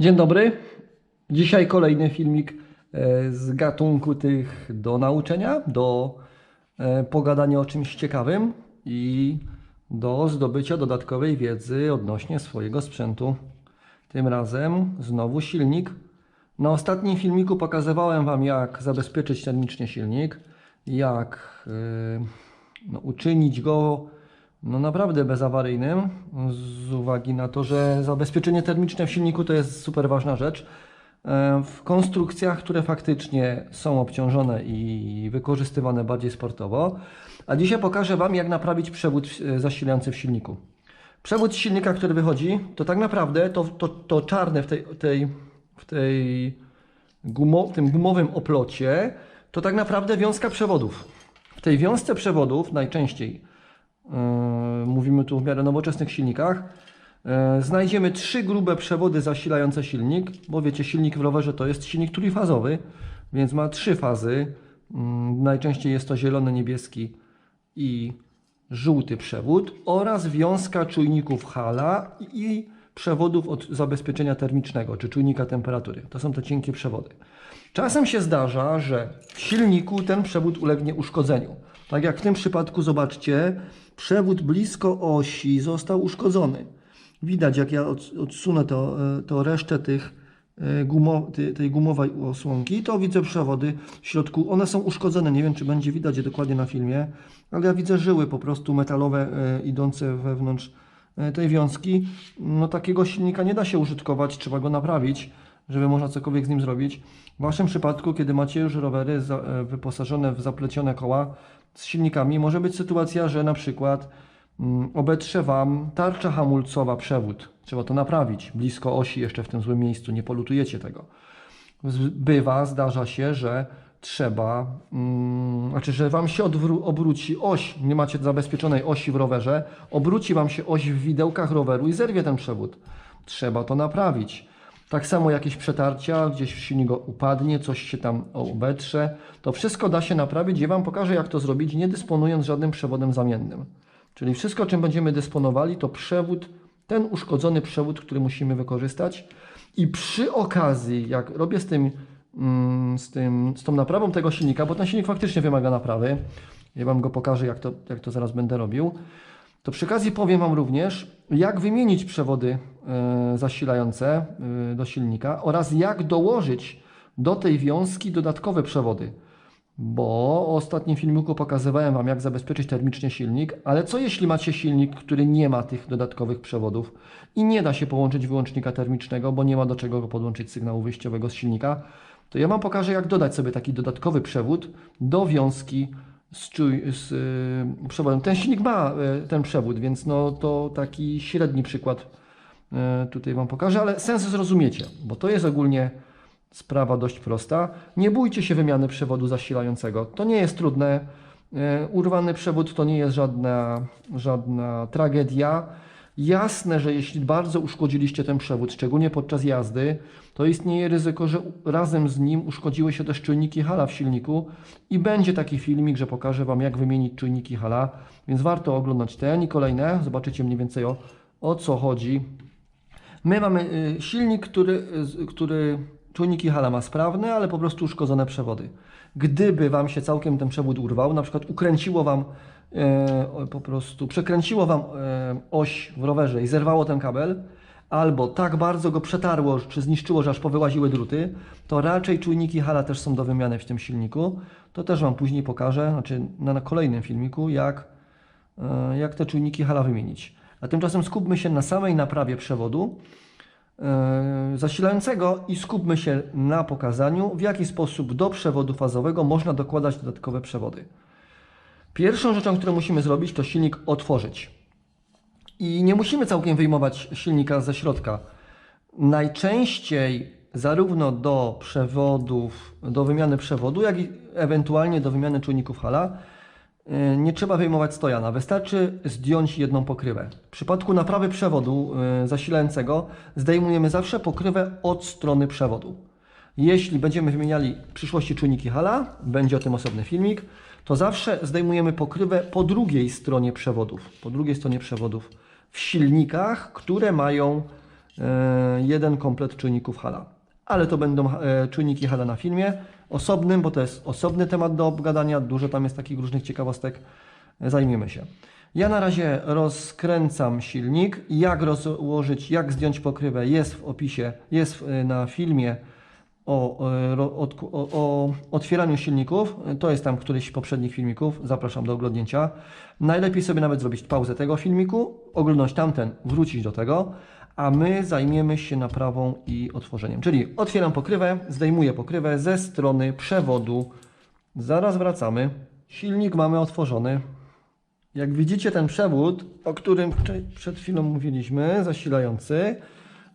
Dzień dobry. Dzisiaj kolejny filmik e, z gatunku tych do nauczenia, do e, pogadania o czymś ciekawym i do zdobycia dodatkowej wiedzy odnośnie swojego sprzętu. Tym razem znowu silnik. Na ostatnim filmiku pokazywałem Wam, jak zabezpieczyć termicznie silnik, jak e, no, uczynić go no naprawdę bezawaryjnym, z uwagi na to, że zabezpieczenie termiczne w silniku to jest super ważna rzecz. E, W konstrukcjach, które faktycznie są obciążone i wykorzystywane bardziej sportowo. A dzisiaj pokażę Wam, jak naprawić przewód e, zasilający w silniku. Przewód silnika, który wychodzi, to tak naprawdę to, to, to czarne w tej, tej, w tej gumo, tym gumowym oplocie, to tak naprawdę wiązka przewodów. W tej wiązce przewodów najczęściej mówimy tu w miarę nowoczesnych silnikach. Yy, Znajdziemy trzy grube przewody zasilające silnik, bo wiecie, silnik w rowerze to jest silnik trójfazowy, więc ma trzy fazy. Yy, Najczęściej jest to zielony, niebieski i żółty przewód oraz wiązka czujników hala i przewodów od zabezpieczenia termicznego, czy czujnika temperatury. To są te cienkie przewody. Czasem się zdarza, że w silniku ten przewód ulegnie uszkodzeniu. Tak jak w tym przypadku, zobaczcie, przewód blisko osi został uszkodzony. Widać, jak ja od- odsunę to, e, to resztę tych e, gumo, tej, gumowej osłonki, to widzę przewody w środku. One są uszkodzone, nie wiem czy będzie widać je dokładnie na filmie, ale ja widzę żyły po prostu metalowe e, idące wewnątrz tej wiązki. No takiego silnika nie da się użytkować, trzeba go naprawić, żeby można cokolwiek z nim zrobić. W Waszym przypadku, kiedy macie już rowery wyposażone w zaplecione koła z silnikami, może być sytuacja, że na przykład mm, obetrze Wam tarcza hamulcowa przewód. Trzeba to naprawić blisko osi, jeszcze w tym złym miejscu, nie polutujecie tego. Bywa, zdarza się, że trzeba, mm, znaczy, że Wam się obróci oś, nie macie zabezpieczonej osi w rowerze, obróci Wam się oś w widełkach roweru i zerwie ten przewód. Trzeba to naprawić. Tak samo jakieś przetarcia, gdzieś silnik upadnie, coś się tam obetrze. To wszystko da się naprawić. Ja Wam pokażę, jak to zrobić, nie dysponując żadnym przewodem zamiennym. Czyli wszystko, czym będziemy dysponowali, to przewód, ten uszkodzony przewód, który musimy wykorzystać. I przy okazji, jak robię z tym, mm, z tym, z tą naprawą tego silnika, bo ten silnik faktycznie wymaga naprawy, ja Wam go pokażę, jak to, jak to zaraz będę robił, to przy okazji powiem Wam również, jak wymienić przewody e, zasilające e, do silnika oraz jak dołożyć do tej wiązki dodatkowe przewody. Bo w ostatnim filmiku pokazywałem Wam, jak zabezpieczyć termicznie silnik, ale co jeśli macie silnik, który nie ma tych dodatkowych przewodów i nie da się połączyć wyłącznika termicznego, bo nie ma do czego go podłączyć sygnału wyjściowego z silnika, to ja Wam pokażę, jak dodać sobie taki dodatkowy przewód do wiązki z, z y, przewodem. Ten silnik ma y, ten przewód, więc no to taki średni przykład y, tutaj Wam pokażę, ale sens zrozumiecie, bo to jest ogólnie sprawa dość prosta. Nie bójcie się wymiany przewodu zasilającego. To nie jest trudne. Urwany przewód to nie jest żadna, żadna tragedia. Jasne, że jeśli bardzo uszkodziliście ten przewód, szczególnie podczas jazdy, to istnieje ryzyko, że razem z nim uszkodziły się też czujniki hala w silniku i będzie taki filmik, że pokażę Wam, jak wymienić czujniki hala, więc warto oglądać ten i kolejne. Zobaczycie mniej więcej o, o co chodzi. My mamy y, silnik, który, który czujniki hala ma sprawne, ale po prostu uszkodzone przewody. Gdyby Wam się całkiem ten przewód urwał, na przykład ukręciło Wam po prostu, przekręciło Wam e, oś w rowerze i zerwało ten kabel, albo tak bardzo go przetarło czy zniszczyło, że aż powyłaziły druty, to raczej czujniki hala też są do wymiany w tym silniku. To też Wam później pokażę, znaczy na, kolejnym filmiku, jak e, jak te czujniki hala wymienić. A tymczasem skupmy się na samej naprawie przewodu e, zasilającego i skupmy się na pokazaniu, w jaki sposób do przewodu fazowego można dokładać dodatkowe przewody. Pierwszą rzeczą, którą musimy zrobić, to silnik otworzyć. I nie musimy całkiem wyjmować silnika ze środka. Najczęściej zarówno do przewodów, do wymiany przewodu, jak i ewentualnie do wymiany czujników hala, y, nie trzeba wyjmować stojana. Wystarczy zdjąć jedną pokrywę. W przypadku naprawy przewodu y, zasilającego zdejmujemy zawsze pokrywę od strony przewodu. Jeśli będziemy wymieniali w przyszłości czujniki hala, będzie o tym osobny filmik, to zawsze zdejmujemy pokrywę po drugiej stronie przewodów. Po drugiej stronie przewodów w silnikach, które mają e, jeden komplet czujników hala. Ale to będą e, czujniki hala na filmie osobnym, bo to jest osobny temat do obgadania. Dużo tam jest takich różnych ciekawostek. Zajmiemy się. Ja na razie rozkręcam silnik. Jak rozłożyć, jak zdjąć pokrywę jest w opisie, jest na filmie o, e, o, o otwieraniu silników. To jest tam któryś z poprzednich filmików. Zapraszam do oglądnięcia. Najlepiej sobie nawet zrobić pauzę tego filmiku, oglądać tamten, wrócić do tego, a my zajmiemy się naprawą i otworzeniem. Czyli otwieram pokrywę, zdejmuję pokrywę ze strony przewodu. Zaraz wracamy. Silnik mamy otworzony. Jak widzicie ten przewód, o którym przed chwilą mówiliśmy, zasilający,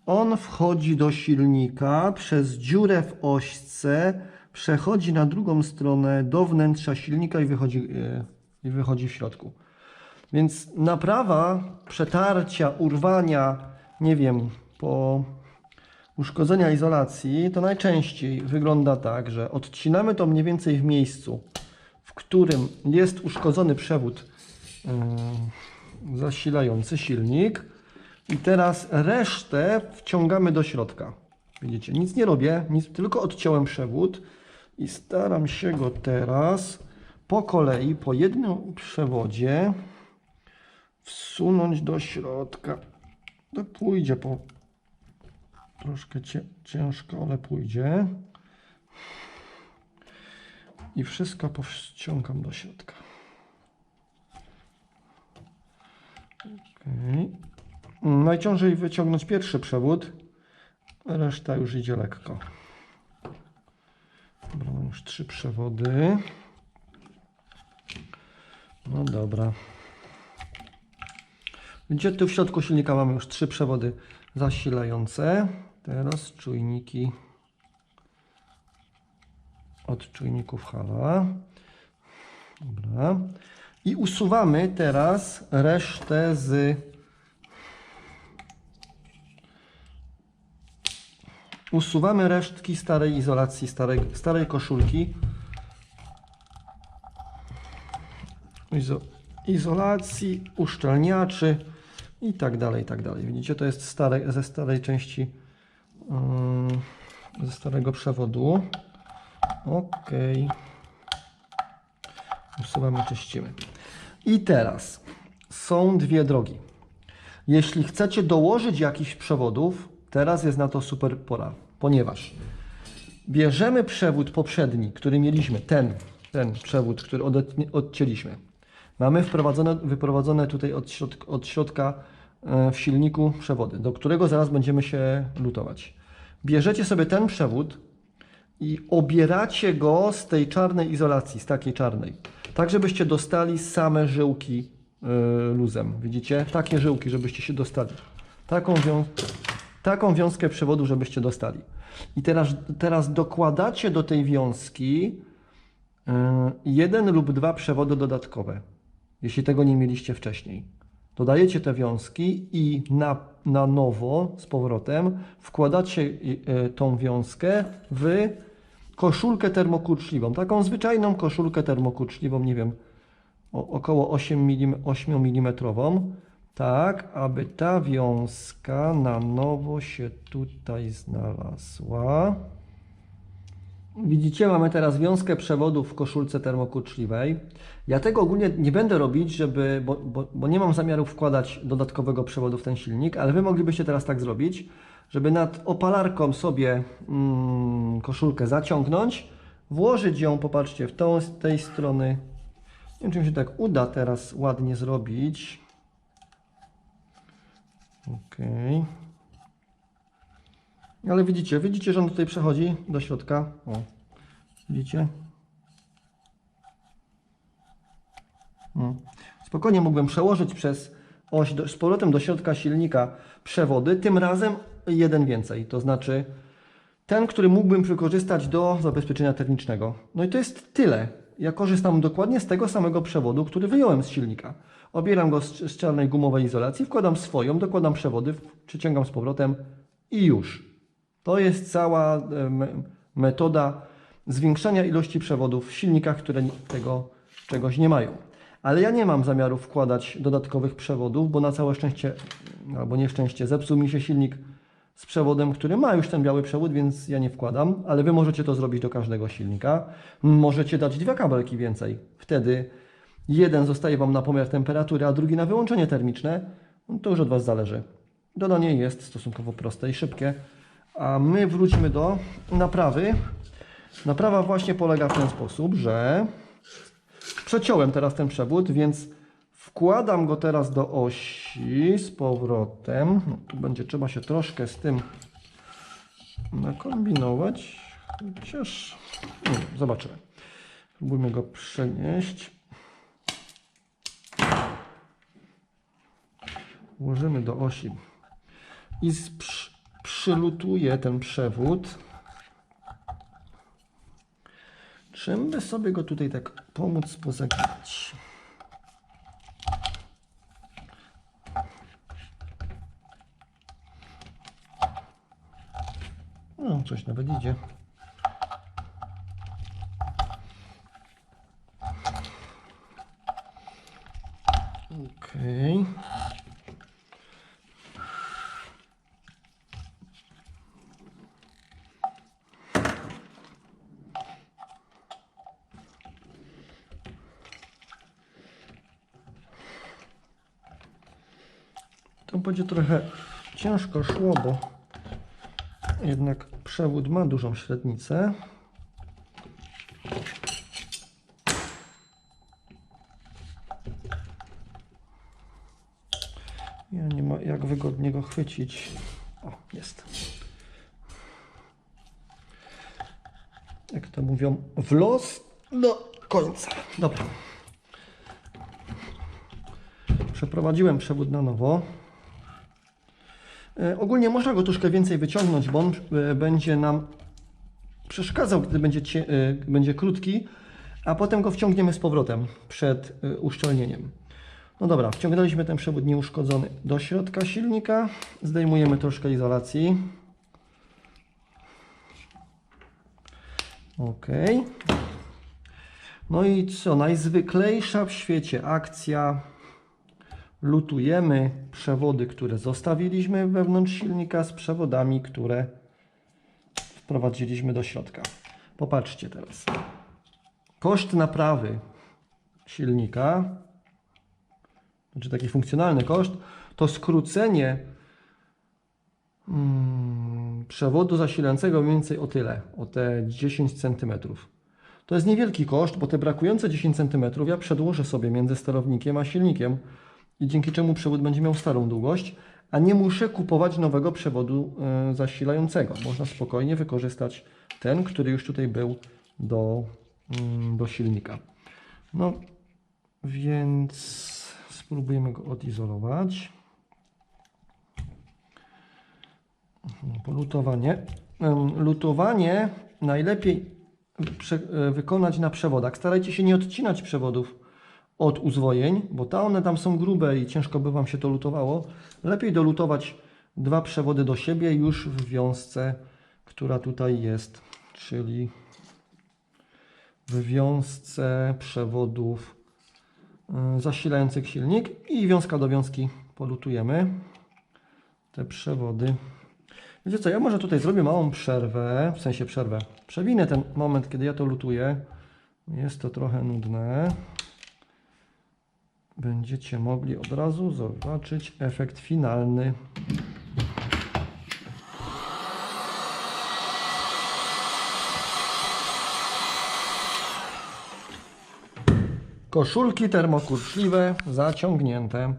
on wchodzi do silnika przez dziurę w ośce, przechodzi na drugą stronę do wnętrza silnika i wychodzi, e, i wychodzi w środku. Więc naprawa przetarcia, urwania, nie wiem, po uszkodzenia izolacji, to najczęściej wygląda tak, że odcinamy to mniej więcej w miejscu, w którym jest uszkodzony przewód yy, zasilający silnik i teraz resztę wciągamy do środka. Widzicie, nic nie robię, nic, tylko odciąłem przewód i staram się go teraz po kolei, po jednym przewodzie wsunąć do środka. To pójdzie po troszkę ciężko, ale pójdzie. I wszystko powściągam do środka. Okay. Najciężej wyciągnąć pierwszy przewód, reszta już idzie lekko. Dobra, mam już trzy przewody. No dobra. Widzicie, tu w środku silnika mamy już trzy przewody zasilające. Teraz czujniki od czujników hala. Dobra. I usuwamy teraz resztę z usuwamy resztki starej izolacji, starej, starej koszulki. Izo, izolacji, uszczelniaczy i tak dalej, i tak dalej. Widzicie, to jest stare, ze starej części yy, ze starego przewodu. Ok. Usuwamy, czyścimy. I teraz są dwie drogi. Jeśli chcecie dołożyć jakichś przewodów, teraz jest na to super pora, ponieważ bierzemy przewód poprzedni, który mieliśmy, ten, ten przewód, który odcięliśmy. Mamy wprowadzone, wyprowadzone tutaj od środka, od środka e, w silniku przewody, do którego zaraz będziemy się lutować. Bierzecie sobie ten przewód i obieracie go z tej czarnej izolacji, z takiej czarnej, tak żebyście dostali same żyłki y, luzem. Widzicie? Takie żyłki, żebyście się dostali. Taką, wią taką wiązkę przewodu, żebyście dostali. I teraz, teraz dokładacie do tej wiązki y, jeden lub dwa przewody dodatkowe, jeśli tego nie mieliście wcześniej. Dodajecie te wiązki i na, na nowo z powrotem wkładacie y, tą wiązkę w koszulkę termokurczliwą. Taką zwyczajną koszulkę termokurczliwą, nie wiem, około 8 mm, 8 mm. Tak, aby ta wiązka na nowo się tutaj znalazła. Widzicie, mamy teraz wiązkę przewodu w koszulce termokurczliwej. Ja tego ogólnie nie będę robić, żeby, bo, bo, bo nie mam zamiaru wkładać dodatkowego przewodu w ten silnik, ale Wy moglibyście teraz tak zrobić, żeby nad opalarką sobie mm, koszulkę zaciągnąć, włożyć ją, popatrzcie, w tą, z tej strony. Nie wiem, czy mi się tak uda teraz ładnie zrobić. Okej. Ale widzicie, widzicie, że on tutaj przechodzi do środka. O, widzicie? No. Spokojnie mógłbym przełożyć przez oś do, z powrotem do środka silnika przewody, tym razem jeden więcej, to znaczy ten, który mógłbym wykorzystać do zabezpieczenia termicznego. No i to jest tyle. Ja korzystam dokładnie z tego samego przewodu, który wyjąłem z silnika. Obieram go z, czarnej gumowej izolacji, wkładam swoją, dokładam przewody, przyciągam z powrotem i już. To jest cała e, me- metoda zwiększania ilości przewodów w silnikach, które tego czegoś nie mają. Ale ja nie mam zamiaru wkładać dodatkowych przewodów, bo na całe szczęście, albo nieszczęście, zepsuł mi się silnik z przewodem, który ma już ten biały przewód, więc ja nie wkładam, ale Wy możecie to zrobić do każdego silnika. Możecie dać dwa kabelki więcej. Wtedy jeden zostaje Wam na pomiar temperatury, a drugi na wyłączenie termiczne. No to już od Was zależy. Dodanie jest stosunkowo proste i szybkie. A my wrócimy do naprawy. Naprawa właśnie polega w ten sposób, że przeciąłem teraz ten przewód, więc wkładam go teraz do osi z powrotem. No, tu będzie trzeba się troszkę z tym nakombinować, chociaż nie, zobaczymy. Spróbujmy go przenieść. Włożymy do osi i przylutuję ten przewód. Czym by sobie go tutaj tak pomóc pozaginać? No, coś nawet idzie. Okej. To będzie trochę ciężko szło, bo jednak przewód ma dużą średnicę. Ja nie ma jak wygodnie go chwycić. O, jest. Jak to mówią, w los do końca. Dobra. Przeprowadziłem przewód na nowo. E, Ogólnie można go troszkę więcej wyciągnąć, bo on e, będzie nam przeszkadzał, gdy będzie, e, będzie krótki, a potem go wciągniemy z powrotem przed uszczelnieniem. No dobra, wciągnęliśmy ten przewód nieuszkodzony do środka silnika. Zdejmujemy troszkę izolacji. Ok. No i co? Najzwyklejsza w świecie akcja lutujemy przewody, które zostawiliśmy wewnątrz silnika z przewodami, które wprowadziliśmy do środka. Popatrzcie teraz. Koszt naprawy silnika, znaczy taki funkcjonalny koszt, to skrócenie mm, przewodu zasilającego mniej więcej o tyle, o te 10 cm. To jest niewielki koszt, bo te brakujące 10 cm ja przedłożę sobie między sterownikiem a silnikiem dzięki czemu przewód będzie miał starą długość, a nie muszę kupować nowego przewodu e, zasilającego. Można spokojnie wykorzystać ten, który już tutaj był do, mm, do silnika. No więc spróbujemy go odizolować. Polutowanie. Em, Lutowanie najlepiej e, wykonać na przewodach. Starajcie się nie odcinać przewodów od uzwojeń, bo ta one tam są grube i ciężko by Wam się to lutowało. Lepiej dolutować dwa przewody do siebie już w wiązce, która tutaj jest, czyli w wiązce przewodów y, zasilających silnik i wiązka do wiązki polutujemy te przewody. Wiecie co, ja może tutaj zrobię małą przerwę, w sensie przerwę. Przewinę ten moment, kiedy ja to lutuję. Jest to trochę nudne będziecie mogli od razu zobaczyć efekt finalny. Koszulki termokurczliwe zaciągnięte.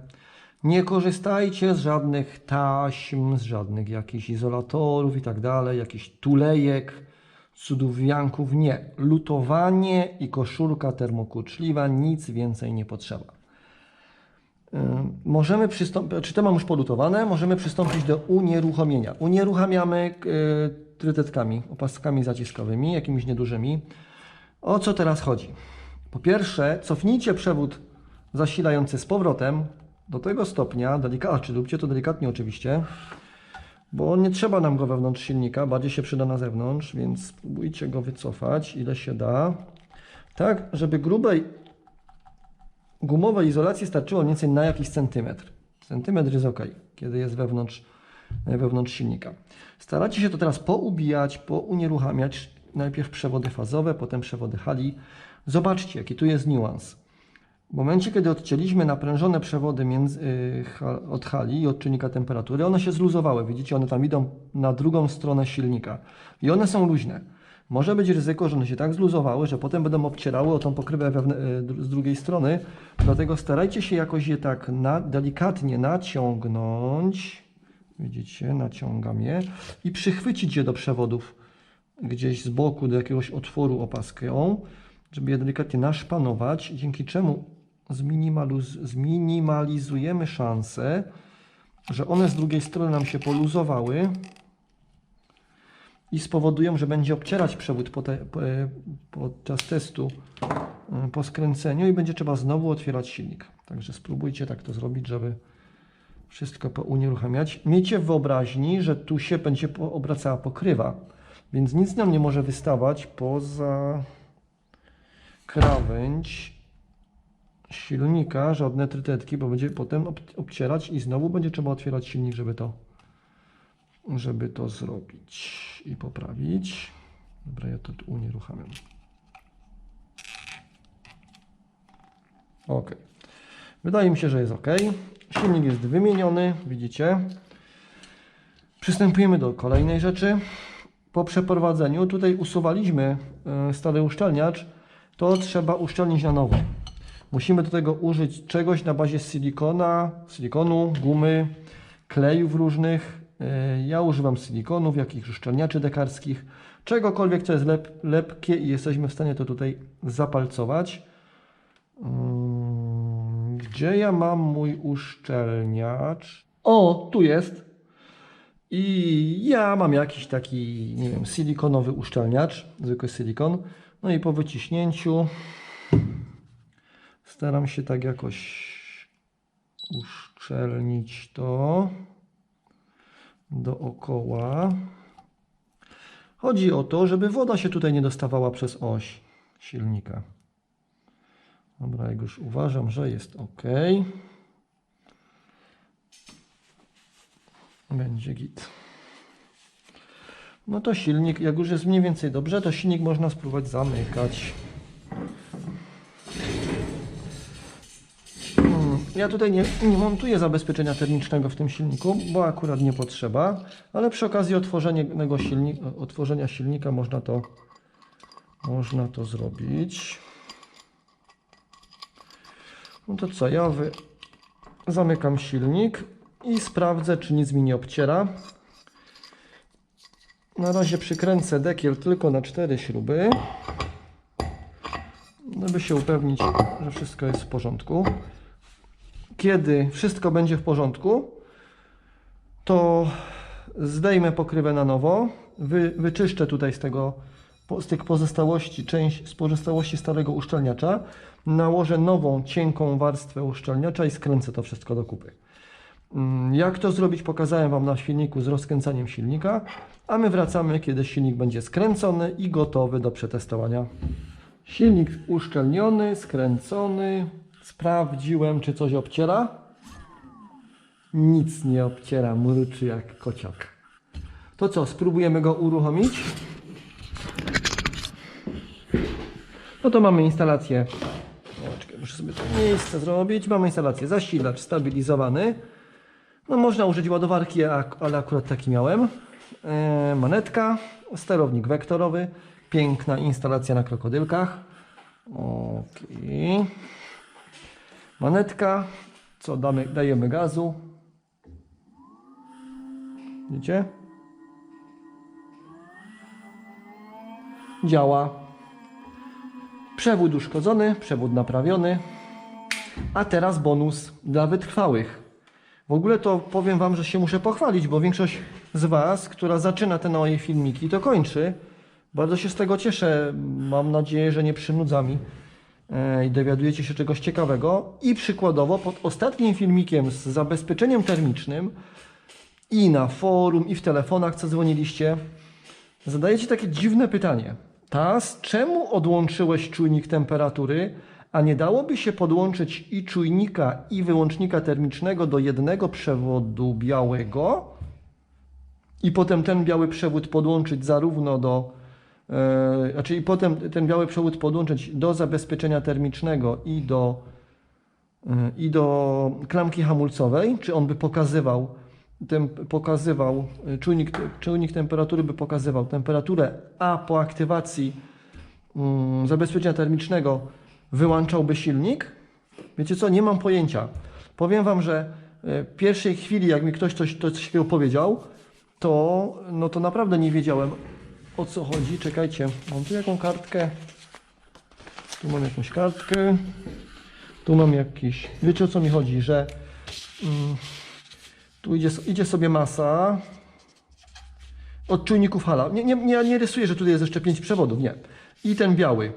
Nie korzystajcie z żadnych taśm, z żadnych jakichś izolatorów i tak dalej, jakichś tulejek, cudów wianków. Nie. Lutowanie i koszulka termokurczliwa, nic więcej nie potrzeba. Y, Możemy przystąpić, czy to mam już polutowane, możemy przystąpić do unieruchomienia. Unieruchamiamy y, trytetkami, opaskami zaciskowymi, jakimiś niedużymi. O co teraz chodzi? Po pierwsze, cofnijcie przewód zasilający z powrotem do tego stopnia, delikatnie, czy róbcie to delikatnie oczywiście, bo nie trzeba nam go wewnątrz silnika, bardziej się przyda na zewnątrz, więc spróbujcie go wycofać, ile się da. Tak, żeby grubej gumowej izolacji starczyło mniej więcej na jakiś centymetr. Centymetr jest ok, kiedy jest wewnątrz e, wewnątrz silnika. Staracie się to teraz poubijać, pounieruchamiać. Najpierw przewody fazowe, potem przewody hali. Zobaczcie, jaki tu jest niuans. W momencie, kiedy odcięliśmy naprężone przewody między, y, ha- od hali i od czynnika temperatury, one się zluzowały. Widzicie, one tam idą na drugą stronę silnika. I one są luźne. Może być ryzyko, że one się tak zluzowały, że potem będą obcierały o tą pokrywę dru- z drugiej strony. Dlatego starajcie się jakoś je tak na, delikatnie naciągnąć. Widzicie, naciągam je i przychwycić je do przewodów gdzieś z boku do jakiegoś otworu opaską, żeby je delikatnie naszpanować, dzięki czemu zminimaliz zminimalizujemy szansę, że one z drugiej strony nam się poluzowały i spowodują, że będzie obcierać przewód po te, po, e, podczas testu e, po skręceniu i będzie trzeba znowu otwierać silnik. Także spróbujcie tak to zrobić, żeby wszystko pounieruchamiać. Miejcie w wyobraźni, że tu się będzie obracała pokrywa, więc nic nam nie może wystawać poza krawędź silnika, żadne trytetki, bo będzie potem ob obcierać i znowu będzie trzeba otwierać silnik, żeby to, żeby to zrobić i poprawić. Dobra, ja to unieruchamiam. Ok. Wydaje mi się, że jest ok. Silnik jest wymieniony, widzicie. Przystępujemy do kolejnej rzeczy. Po przeprowadzeniu tutaj usuwaliśmy e, stary uszczelniacz, to trzeba uszczelnić na nowo. Musimy do tego użyć czegoś na bazie silikona, silikonu, gumy, klejów różnych. E, Ja używam silikonów, jakichś uszczelniaczy dekarskich, czegokolwiek, co jest lep, lepkie i jesteśmy w stanie to tutaj zapalcować. Mm, Gdzie ja mam mój uszczelniacz? O, tu jest. I ja mam jakiś taki, nie wiem, silikonowy uszczelniacz, zwykły silikon. No i po wyciśnięciu staram się tak jakoś uszczelnić to dookoła. Chodzi o to, żeby woda się tutaj nie dostawała przez oś silnika. Dobra, jak już uważam, że jest ok. Będzie git. No to silnik, jak już jest mniej więcej dobrze, to silnik można spróbować zamykać. Hmm, Ja tutaj nie, nie montuję zabezpieczenia termicznego w tym silniku, bo akurat nie potrzeba, ale przy okazji otworzenia silnika można to, można to zrobić. No to co, ja wy... zamykam silnik i sprawdzę, czy nic mi nie obciera. Na razie przykręcę dekiel tylko na cztery śruby, żeby się upewnić, że wszystko jest w porządku. Kiedy wszystko będzie w porządku, to zdejmę pokrywę na nowo, wy, wyczyszczę tutaj z tego z tych pozostałości, część z pozostałości starego uszczelniacza, nałożę nową, cienką warstwę uszczelniacza i skręcę to wszystko do kupy. Mm, Jak to zrobić, pokazałem Wam na silniku z rozkręcaniem silnika, a my wracamy, kiedy silnik będzie skręcony i gotowy do przetestowania. Silnik uszczelniony, skręcony. Sprawdziłem, czy coś obciera. Nic nie obciera, mruczy jak kociak. To co, spróbujemy go uruchomić? No to mamy instalację. O, muszę sobie to miejsce zrobić. Mamy instalację zasilacz stabilizowany. No można użyć ładowarki, ale akurat taki miałem. E, manetka, sterownik wektorowy, piękna instalacja na krokodylkach. Okej. Manetka, co damy, dajemy gazu. Widzicie? Działa. Przewód uszkodzony, przewód naprawiony. A teraz bonus dla wytrwałych. W ogóle to powiem Wam, że się muszę pochwalić, bo większość z Was, która zaczyna te moje filmiki, to kończy. Bardzo się z tego cieszę. Mam nadzieję, że nie przynudza mi i dowiadujecie się czegoś ciekawego. I przykładowo pod ostatnim filmikiem z zabezpieczeniem termicznym i na forum, i w telefonach, co dzwoniliście, zadajecie takie dziwne pytanie. Tas, czemu odłączyłeś czujnik temperatury, a nie dałoby się podłączyć i czujnika, i wyłącznika termicznego do jednego przewodu białego? i potem ten biały przewód podłączyć zarówno do, e, znaczy i potem ten biały przewód podłączyć do zabezpieczenia termicznego i do, e, i do klamki hamulcowej, czy on by pokazywał, tem, pokazywał e, czujnik, czujnik temperatury by pokazywał temperaturę, a po aktywacji mm, zabezpieczenia termicznego wyłączałby silnik? Wiecie co, nie mam pojęcia. Powiem Wam, że w pierwszej chwili, jak mi ktoś coś, coś takiego powiedział, to, no to naprawdę nie wiedziałem o co chodzi. Czekajcie, mam tu jaką kartkę. Tu mam jakąś kartkę. Tu mam jakiś. Wiecie o co mi chodzi, że mm, tu idzie, idzie sobie masa od czujników hala. Nie, nie, nie, nie rysuję, że tutaj jest jeszcze pięć przewodów, nie. I ten biały.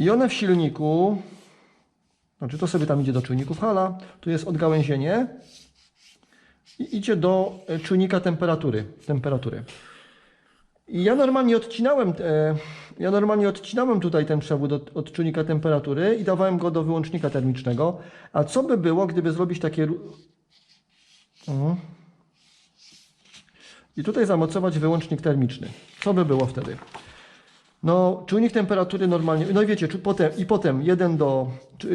I one w silniku, znaczy to sobie tam idzie do czujników hala, tu jest odgałęzienie i idzie do e, czujnika temperatury. temperatury. I ja normalnie odcinałem, e, ja normalnie odcinałem tutaj ten przewód od, od czujnika temperatury i dawałem go do wyłącznika termicznego. A co by było, gdyby zrobić takie... O. I tutaj zamocować wyłącznik termiczny. Co by było wtedy? No, czujnik temperatury normalnie, no i wiecie, czy potem, i potem jeden do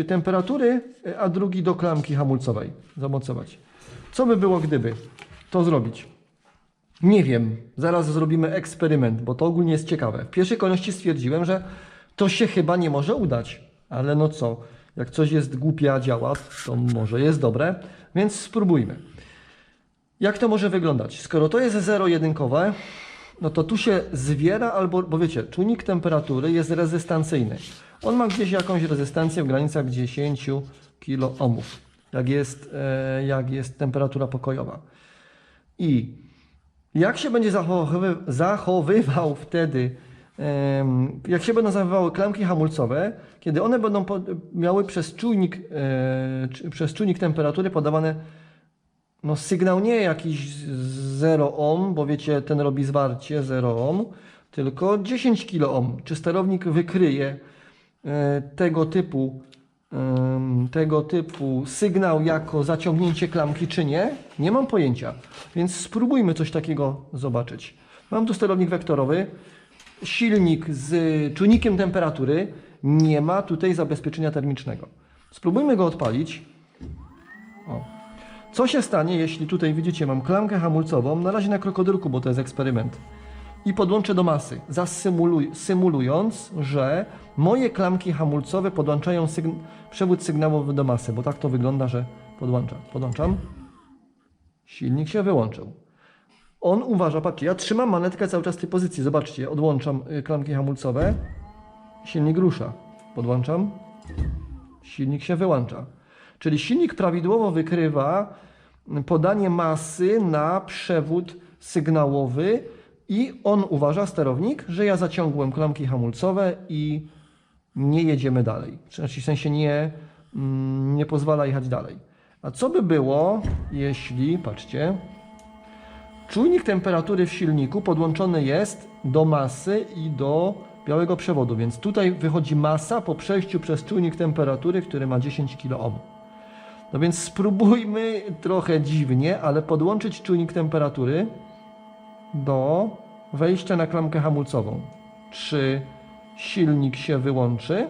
temperatury, a drugi do klamki hamulcowej zamocować. Co by było, gdyby to zrobić? Nie wiem, zaraz zrobimy eksperyment, bo to ogólnie jest ciekawe. W pierwszej kolejności stwierdziłem, że to się chyba nie może udać, ale no co, jak coś jest głupie, a działa, to może jest dobre, więc spróbujmy. Jak to może wyglądać? Skoro to jest zero-jedynkowe, no to tu się zwiera albo, bo wiecie, czujnik temperatury jest rezystancyjny. On ma gdzieś jakąś rezystancję w granicach 10 kiloohmów, jak jest, e, jak jest temperatura pokojowa. I jak się będzie zachowy, zachowywał wtedy, jak się będą zachowywały klamki hamulcowe, kiedy one będą miały przez czujnik, e, przez czujnik temperatury podawane no sygnał nie jakiś 0 ohm, bo wiecie, ten robi zwarcie 0 ohm, tylko 10 kilo ohm. Czy sterownik wykryje e, tego typu tego typu sygnał jako zaciągnięcie klamki, czy nie? Nie mam pojęcia. Więc spróbujmy coś takiego zobaczyć. Mam tu sterownik wektorowy, silnik z czujnikiem temperatury, nie ma tutaj zabezpieczenia termicznego. Spróbujmy go odpalić. O. Co się stanie, jeśli tutaj widzicie, mam klamkę hamulcową, na razie na krokodylku, bo to jest eksperyment, i podłączę do masy, zasymuluj, symulując, że moje klamki hamulcowe podłączają sygn- przewód sygnałowy do masy, bo tak to wygląda, że podłączam. Podłączam. Silnik się wyłączył. On uważa, patrzcie, ja trzymam manetkę cały czas w tej pozycji, zobaczcie, odłączam y, klamki hamulcowe, silnik rusza. Podłączam, silnik się wyłącza. Czyli silnik prawidłowo wykrywa podanie masy na przewód sygnałowy i on uważa, sterownik, że ja zaciągłem klamki hamulcowe i nie jedziemy dalej. Znaczy w sensie nie, mm, nie pozwala jechać dalej. A co by było, jeśli, patrzcie, czujnik temperatury w silniku podłączony jest do masy i do białego przewodu, więc tutaj wychodzi masa po przejściu przez czujnik temperatury, który ma 10 kOhm. No więc spróbujmy trochę dziwnie, ale podłączyć czujnik temperatury do wejścia na klamkę hamulcową. Czy silnik się wyłączy?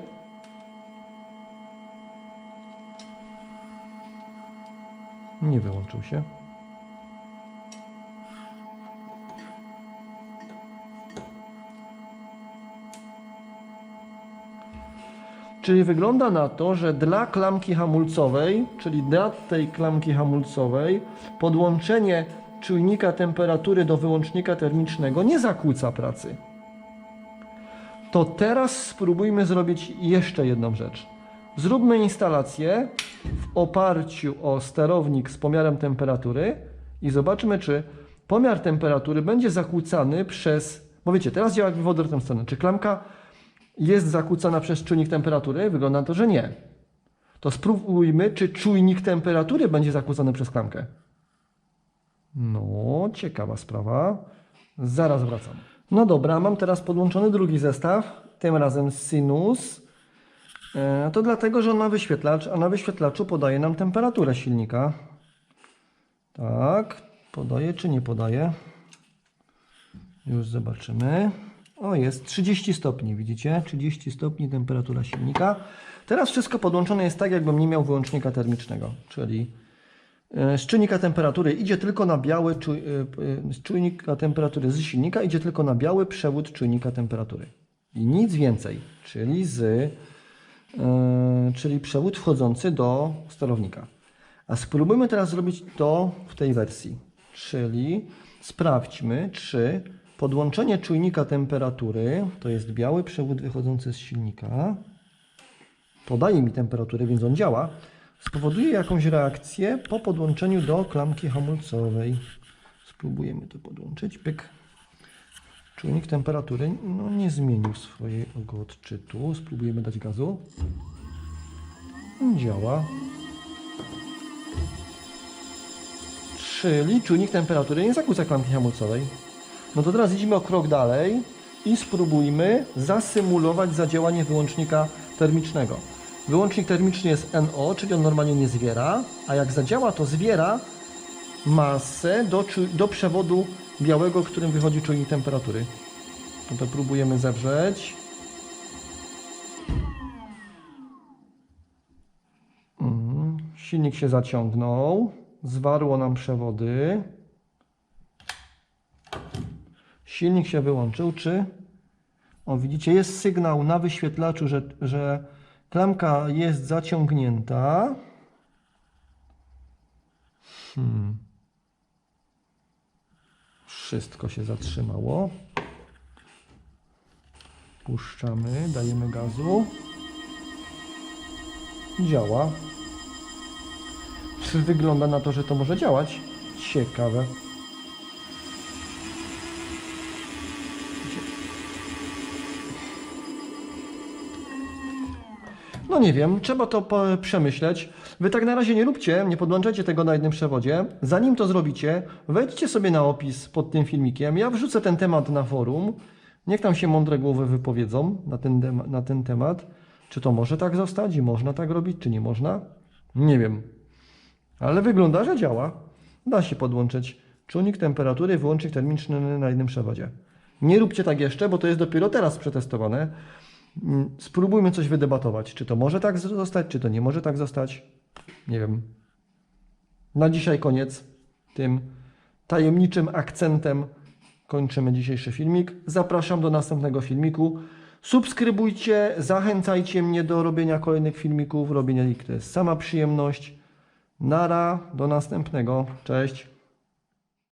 Nie wyłączył się. Czyli wygląda na to, że dla klamki hamulcowej, czyli dla tej klamki hamulcowej, podłączenie czujnika temperatury do wyłącznika termicznego nie zakłóca pracy. To teraz spróbujmy zrobić jeszcze jedną rzecz. Zróbmy instalację w oparciu o sterownik z pomiarem temperatury i zobaczmy, czy pomiar temperatury będzie zakłócany przez. Bo wiecie, teraz działa w odwrotną stronę. Czy klamka jest zakłócana przez czujnik temperatury? Wygląda na to, że nie. To spróbujmy, czy czujnik temperatury będzie zakłócony przez klamkę. No, ciekawa sprawa. Zaraz wracam. No dobra, mam teraz podłączony drugi zestaw, tym razem Sinus. E, To dlatego, że on ma wyświetlacz, a na wyświetlaczu podaje nam temperaturę silnika. Tak, Podaje czy nie podaje? Już zobaczymy. O, jest 30 stopni, widzicie? 30 stopni temperatura silnika. Teraz wszystko podłączone jest tak, jakbym nie miał wyłącznika termicznego, czyli z czujnika temperatury idzie tylko na biały e, e, z czujnika temperatury z silnika idzie tylko na biały przewód czujnika temperatury. I nic więcej, czyli z e, czyli przewód wchodzący do sterownika. A spróbujmy teraz zrobić to w tej wersji. Czyli sprawdźmy, czy podłączenie czujnika temperatury, to jest biały przewód wychodzący z silnika, podaje mi temperaturę, więc on działa, spowoduje jakąś reakcję po podłączeniu do klamki hamulcowej. Spróbujemy to podłączyć. Pyk. Czujnik temperatury no, nie zmienił swojego odczytu. Spróbujemy dać gazu. Działa. Czyli czujnik temperatury nie zakłóca klamki hamulcowej. No to teraz idziemy o krok dalej i spróbujmy zasymulować zadziałanie wyłącznika termicznego. Wyłącznik termiczny jest NO, czyli on normalnie nie zwiera, a jak zadziała, to zwiera masę do, do przewodu białego, którym wychodzi czujnik temperatury. No to próbujemy zewrzeć. Mhm. Silnik się zaciągnął. Zwarło nam przewody. Silnik się wyłączył. Czy. O, widzicie, jest sygnał na wyświetlaczu, że, że klamka jest zaciągnięta. Hmm. Wszystko się zatrzymało. Puszczamy, dajemy gazu. Działa. Wygląda na to, że to może działać? Ciekawe. No nie wiem, trzeba to przemyśleć. Wy tak na razie nie róbcie, nie podłączajcie tego na jednym przewodzie. Zanim to zrobicie, wejdźcie sobie na opis pod tym filmikiem. Ja wrzucę ten temat na forum. Niech tam się mądre głowy wypowiedzą na ten, na ten temat. Czy to może tak zostać i można tak robić, czy nie można? Nie wiem. Ale wygląda, że działa. Da się podłączyć czujnik temperatury, wyłącznik termiczny na jednym przewodzie. Nie róbcie tak jeszcze, bo to jest dopiero teraz przetestowane. Mm, Spróbujmy coś wydebatować. Czy to może tak zostać, czy to nie może tak zostać? Nie wiem. Na dzisiaj koniec. Tym tajemniczym akcentem kończymy dzisiejszy filmik. Zapraszam do następnego filmiku. Subskrybujcie, zachęcajcie mnie do robienia kolejnych filmików. Robienie ich to jest sama przyjemność. Nara, do następnego. Cześć.